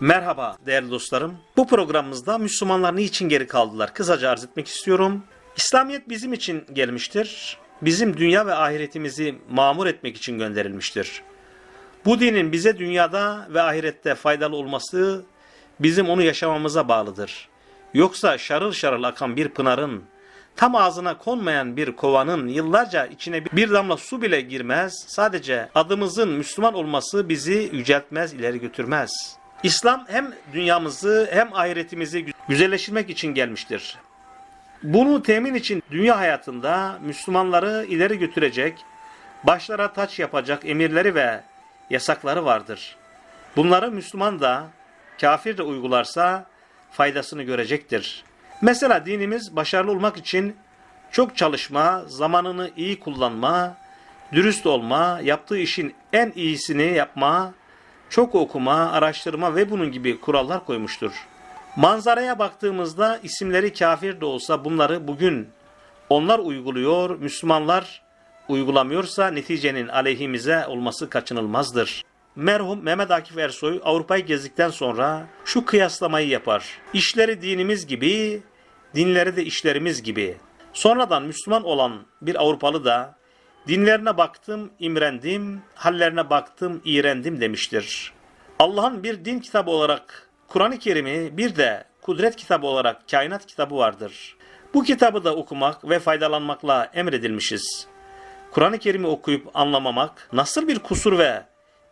Merhaba değerli dostlarım. Bu programımızda Müslümanlar niçin geri kaldılar? Kısaca arz etmek istiyorum. İslamiyet bizim için gelmiştir. Bizim dünya ve ahiretimizi mamur etmek için gönderilmiştir. Bu dinin bize dünyada ve ahirette faydalı olması bizim onu yaşamamıza bağlıdır. Yoksa şarıl şarıl akan bir pınarın, tam ağzına konmayan bir kovanın yıllarca içine bir damla su bile girmez, sadece adımızın Müslüman olması bizi yüceltmez, ileri götürmez. İslam hem dünyamızı hem ahiretimizi güzelleştirmek için gelmiştir. Bunu temin için dünya hayatında Müslümanları ileri götürecek, başlara taç yapacak emirleri ve yasakları vardır. Bunları Müslüman da kafir de uygularsa faydasını görecektir. Mesela dinimiz başarılı olmak için çok çalışma, zamanını iyi kullanma, dürüst olma, yaptığı işin en iyisini yapma, çok okuma, araştırma ve bunun gibi kurallar koymuştur. Manzaraya baktığımızda isimleri kafir de olsa bunları bugün onlar uyguluyor, Müslümanlar uygulamıyorsa neticenin aleyhimize olması kaçınılmazdır. Merhum Mehmet Akif Ersoy Avrupa'yı gezdikten sonra şu kıyaslamayı yapar. İşleri dinimiz gibi, dinleri de işlerimiz gibi. Sonradan Müslüman olan bir Avrupalı da dinlerine baktım, imrendim, hallerine baktım, iğrendim demiştir. Allah'ın bir din kitabı olarak Kur'an-ı Kerim'i bir de kudret kitabı olarak kainat kitabı vardır. Bu kitabı da okumak ve faydalanmakla emredilmişiz. Kur'an-ı Kerim'i okuyup anlamamak nasıl bir kusur ve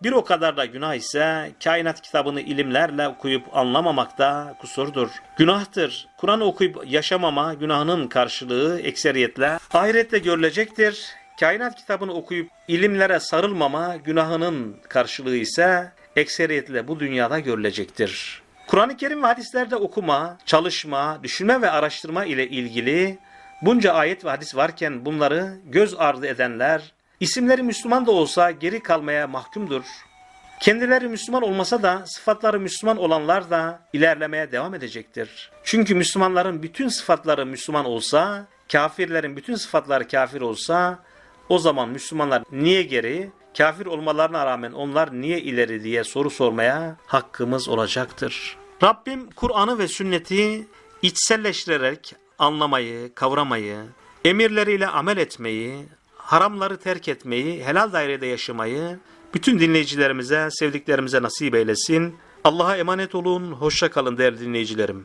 bir o kadar da günah ise kainat kitabını ilimlerle okuyup anlamamak da kusurdur. Günahtır. Kur'an okuyup yaşamama günahının karşılığı ekseriyetle ahirette görülecektir. Kainat kitabını okuyup ilimlere sarılmama günahının karşılığı ise ekseriyetle bu dünyada görülecektir. Kur'an-ı Kerim ve hadislerde okuma, çalışma, düşünme ve araştırma ile ilgili bunca ayet ve hadis varken bunları göz ardı edenler, isimleri Müslüman da olsa geri kalmaya mahkumdur. Kendileri Müslüman olmasa da sıfatları Müslüman olanlar da ilerlemeye devam edecektir. Çünkü Müslümanların bütün sıfatları Müslüman olsa, kafirlerin bütün sıfatları kafir olsa, o zaman Müslümanlar niye geri, kafir olmalarına rağmen onlar niye ileri diye soru sormaya hakkımız olacaktır. Rabbim Kur'an'ı ve sünneti içselleştirerek anlamayı, kavramayı, emirleriyle amel etmeyi, haramları terk etmeyi, helal dairede yaşamayı bütün dinleyicilerimize, sevdiklerimize nasip eylesin. Allah'a emanet olun, hoşça kalın değerli dinleyicilerim.